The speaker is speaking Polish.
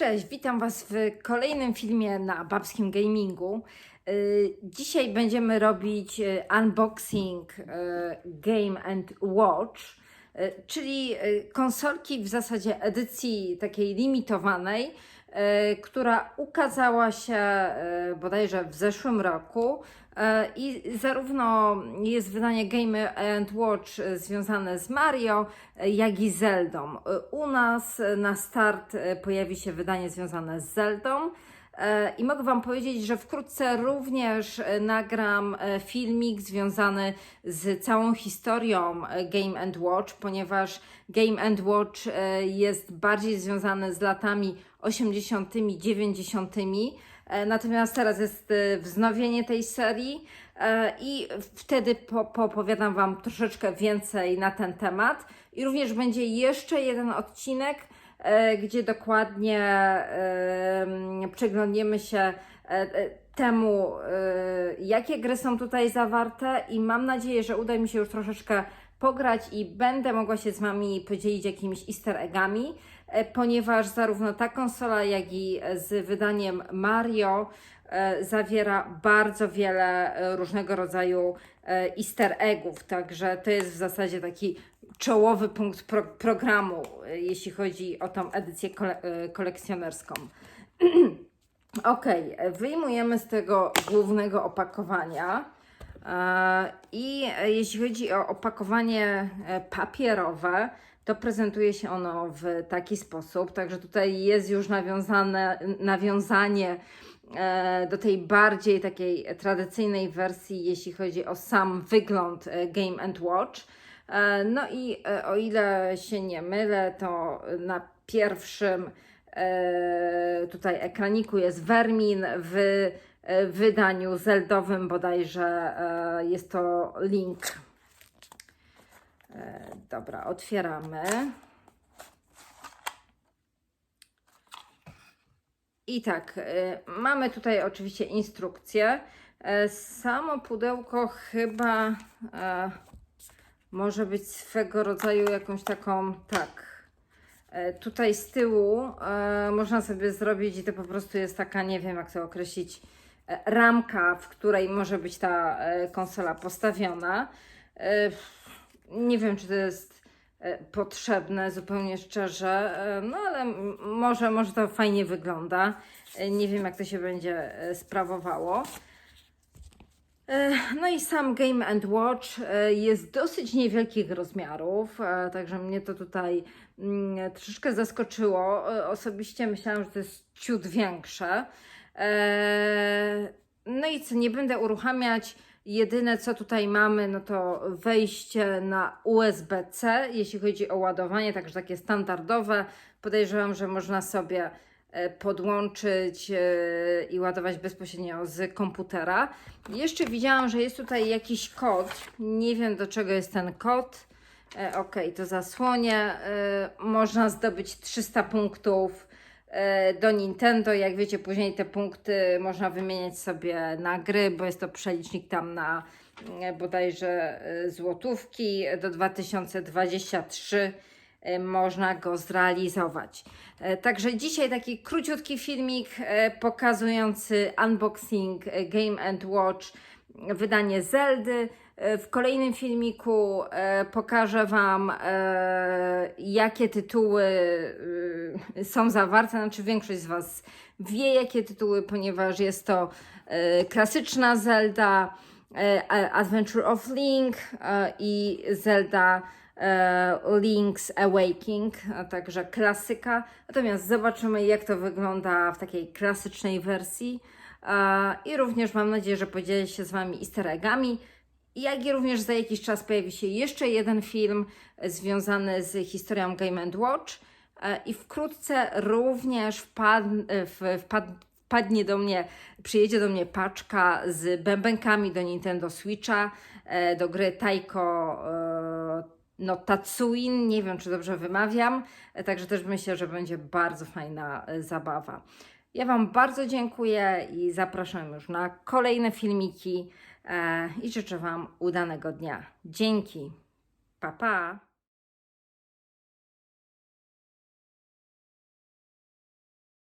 Cześć, witam Was w kolejnym filmie na babskim gamingu. Y, Dzisiaj będziemy robić y, unboxing y, Game and Watch, czyli konsolki w zasadzie edycji takiej limitowanej, która ukazała się bodajże w zeszłym roku. E, I zarówno jest wydanie Game and Watch związane z Mario, jak i Zeldą. E, U nas na start e, pojawi się wydanie związane z Zeldą. I mogę Wam powiedzieć, że wkrótce również nagram filmik związany z całą historią Game and Watch, ponieważ Game and Watch jest bardziej związany z latami 80., 90. E, Natomiast teraz jest e, wznowienie tej serii e, i wtedy po, Wam troszeczkę więcej na ten temat. I również będzie jeszcze jeden odcinek, gdzie dokładnie przyglądniemy się temu, jakie gry są tutaj zawarte i mam nadzieję, że uda mi się już troszeczkę pograć i będę mogła się z Wami podzielić jakimiś easter eggami, e, ponieważ zarówno ta konsola, jak i z wydaniem Mario e, zawiera bardzo wiele e, różnego rodzaju e, easter eggów, także to jest w zasadzie taki czołowy punkt pro programu, e, jeśli chodzi o tą edycję kole e, kolekcjonerską. Ok, wyjmujemy z tego głównego opakowania. E, I jeśli chodzi o opakowanie e, papierowe, to prezentuje się ono w taki sposób. Także tutaj jest już nawiązane, nawiązanie e, do tej bardziej takiej tradycyjnej wersji, jeśli chodzi o sam wygląd Game and Watch. No i o ile się nie mylę, to na pierwszym tutaj ekraniku jest Vermin w e, wydaniu zeldowym bodajże e, jest to link. E, Dobra, otwieramy. I tak, mamy tutaj oczywiście instrukcję. Samo pudełko chyba może być swego rodzaju jakąś taką, tak. Tutaj z tyłu można sobie zrobić i to po prostu jest taka, nie wiem jak to określić, ramka, w której może być ta e, konsola postawiona. E, nie wiem, czy to jest e, potrzebne, zupełnie szczerze, e, no ale może, może to fajnie wygląda. E, Nie wiem, jak to się będzie e, sprawowało. E, No i sam Game and Watch e, jest dosyć niewielkich rozmiarów, e, także mnie to tutaj mm, troszeczkę zaskoczyło. E, Osobiście myślałam, że to jest ciut większe. E, No i co, nie będę uruchamiać. Jedyne co tutaj mamy, no to wejście na USB-C, jeśli chodzi o ładowanie, także takie standardowe. Podejrzewam, że można sobie e, podłączyć e, i ładować bezpośrednio z komputera. Jeszcze widziałam, że jest tutaj jakiś kod. Nie wiem do czego jest ten kod. E, ok, to zasłonię. E, można zdobyć 300 punktów do Nintendo. Jak wiecie, później te punkty można wymieniać sobie na gry, bo jest to przelicznik tam na e, bodajże e, złotówki do 2023 e, można go zrealizować. E, Także dzisiaj taki króciutki filmik e, pokazujący unboxing e, Game and Watch, wydanie Zeldy. E, W kolejnym filmiku e, pokażę Wam, e, jakie tytuły są zawarte. Znaczy, większość z Was wie, jakie tytuły, ponieważ jest to klasyczna Zelda, Adventure of Link i Zelda Link's Awakening, a także klasyka. Natomiast zobaczymy, jak to wygląda w takiej klasycznej wersji. I również mam nadzieję, że podzielę się z Wami easter eggami. Jak i również za jakiś czas pojawi się jeszcze jeden film związany z historią Game Watch. E, I wkrótce również wpad, wpad, wpadnie do mnie, przyjedzie do mnie paczka z bębenkami do Nintendo Switcha, e, do gry Taiko e, no Tatsuin, nie wiem czy dobrze wymawiam, także też myślę, że będzie bardzo fajna zabawa. Ja Wam bardzo dziękuję i zapraszam już na kolejne filmiki i życzę Wam udanego dnia. Dzięki. Pa, pa.